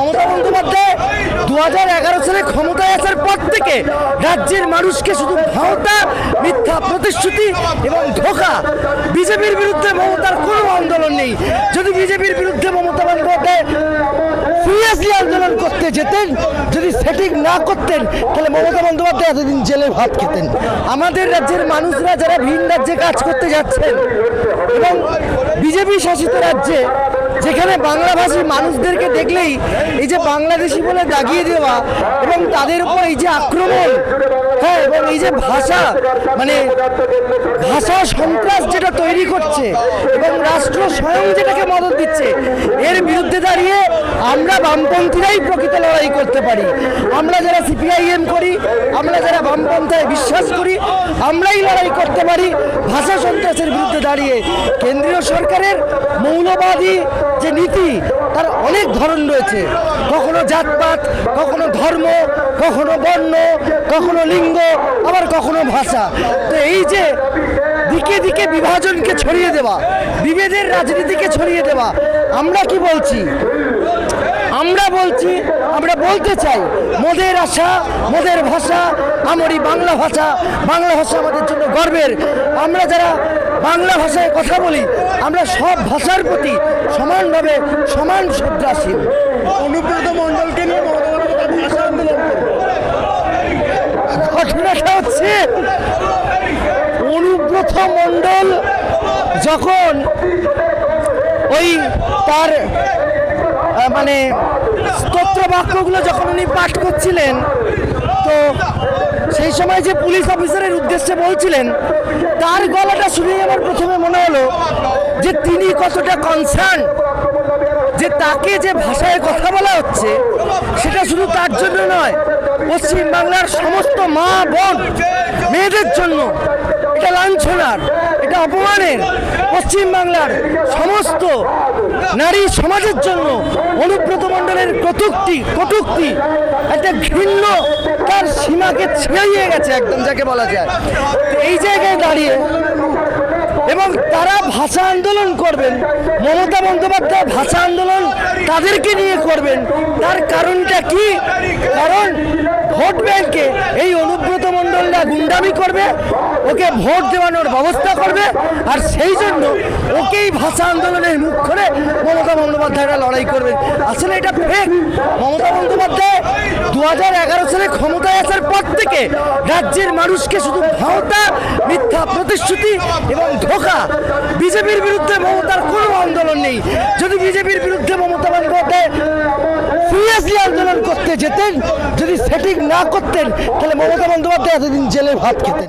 মমতা বন্দ্যোপাধ্যায় দু হাজার এগারো সালে ক্ষমতায় আসার পর থেকে রাজ্যের মানুষকে শুধু ভাওতা, মিথ্যা প্রতিশ্রুতি এবং ধোকা। বিজেপির বিরুদ্ধে মমতার কোনো আন্দোলন নেই। যদি বিজেপির বিরুদ্ধে মমতা বন্দ্যোপাধ্যায় সিরিয়াসলি আন্দোলন করতে যেতেন, যদি সেটিং না করতেন, তাহলে মমতা বন্দ্যোপাধ্যায় এতদিন জেলে ভাত খেতেন। আমাদের রাজ্যের মানুষরা যারা ভিন রাজ্যে কাজ করতে যাচ্ছেন এবং বিজেপি শাসিত রাজ্যে যেখানে বাংলাভাষী মানুষদেরকে দেখলেই এই যে বাংলাদেশি বলে দাগিয়ে দেওয়া এবং তাদের উপর এই যে আক্রমণ এবং এই যে ভাষা মানে ভাষা সন্ত্রাস যেটা তৈরি করছে এবং রাষ্ট্র স্বয়ং যেটাকে মদত দিচ্ছে, এর বিরুদ্ধে দাঁড়িয়ে আমরা বামপন্থীরাই প্রকৃত লড়াই করতে পারি। আমরা যারা সিপিআইএম করি, আমরা যারা বামপন্থায় বিশ্বাস করি, আমরাই লড়াই করতে পারি ভাষা সন্ত্রাসের বিরুদ্ধে দাঁড়িয়ে। কেন্দ্রীয় সরকারের মৌলবাদী যে নীতি, তার অনেক ধরন রয়েছে। কখনো জাতপাত, কখনো ধর্ম, কখনো বর্ণ, কখনো লিঙ্গ আবার কখনো ভাষা। তো এই যে দিকে দিকে বিভাজনকে ছড়িয়ে দেওয়া, বিভেদের রাজনীতিকে ছড়িয়ে দেওয়া, আমরা কি বলছি? আমরা বলছি, আমরা বলতে চাই, মোদের আশা, মোদের ভাষা, আমারই বাংলা ভাষা বাংলা ভাষা আমাদের জন্য গর্বের। আমরা যারা বাংলা ভাষায় কথা বলি, আমরা সব ভাষার প্রতি সমানভাবে সমান শ্রদ্ধাশীল। অনুব্রত মণ্ডলকে নিয়ে আন্দোলন করবে। ঘটনাটা হচ্ছে অনুব্রত মণ্ডল যখন ওই তার মানে স্তোত্র বাক্যগুলো যখন উনি পাঠ করছিলেন, তো সেই সময় যে পুলিশ অফিসারের উদ্দেশ্যে বলছিলেন, তার গলাটা শুনেই আমার প্রথমে মনে হলো যে তিনি কতটা কনসার্ন যে তাকে যে ভাষায় কথা বলা হচ্ছে, সেটা শুধু তার জন্য নয় পশ্চিম বাংলার সমস্ত মা বোন মেয়েদের জন্য এটা লাঞ্ছনার, এটা অপমানের পশ্চিম বাংলার সমস্ত নারী সমাজের জন্য অনুব্রত মণ্ডলের কটুক্তি কটুক্তি, একটা ঘৃণ্য তার সীমাকে ছেড়িয়ে গেছে একদম, যাকে বলা যায়। এই জায়গায় দাঁড়িয়ে এবং তারা ভাষা আন্দোলন করবেন। মমতা বন্দ্যোপাধ্যায় ভাষা আন্দোলন তাদেরকে নিয়ে করবেন। তার কারণটা কি? কারণ ভোট ব্যাংকে এই অনুব্রত মণ্ডলরা গুন্ডামি করবে, ওকে ভোট দেওয়ানোর ব্যবস্থা করবে, আর সেই জন্য ওকেই ভাষা আন্দোলনের মুখ করে মমতা বন্দ্যোপাধ্যায়রা লড়াই করবেন। আসলে এটা ফেক মমতা বন্দ্যোপাধ্যায় দু হাজার এগারো সালে ক্ষমতায় আসার রাজ্যের মানুষকে শুধু ভাওতা, মিথ্যা প্রতিশ্রুতি এবং ধোকা। বিজেপির বিরুদ্ধে মমতার কোনো আন্দোলন নেই। যদি বিজেপির বিরুদ্ধে মমতা বন্দ্যোপাধ্যায় সিরিয়াসলি আন্দোলন করতে যেতেন, যদি সেটিং না করতেন, তাহলে মমতা বন্দ্যোপাধ্যায় এতদিন জেলে ভাত খেতেন।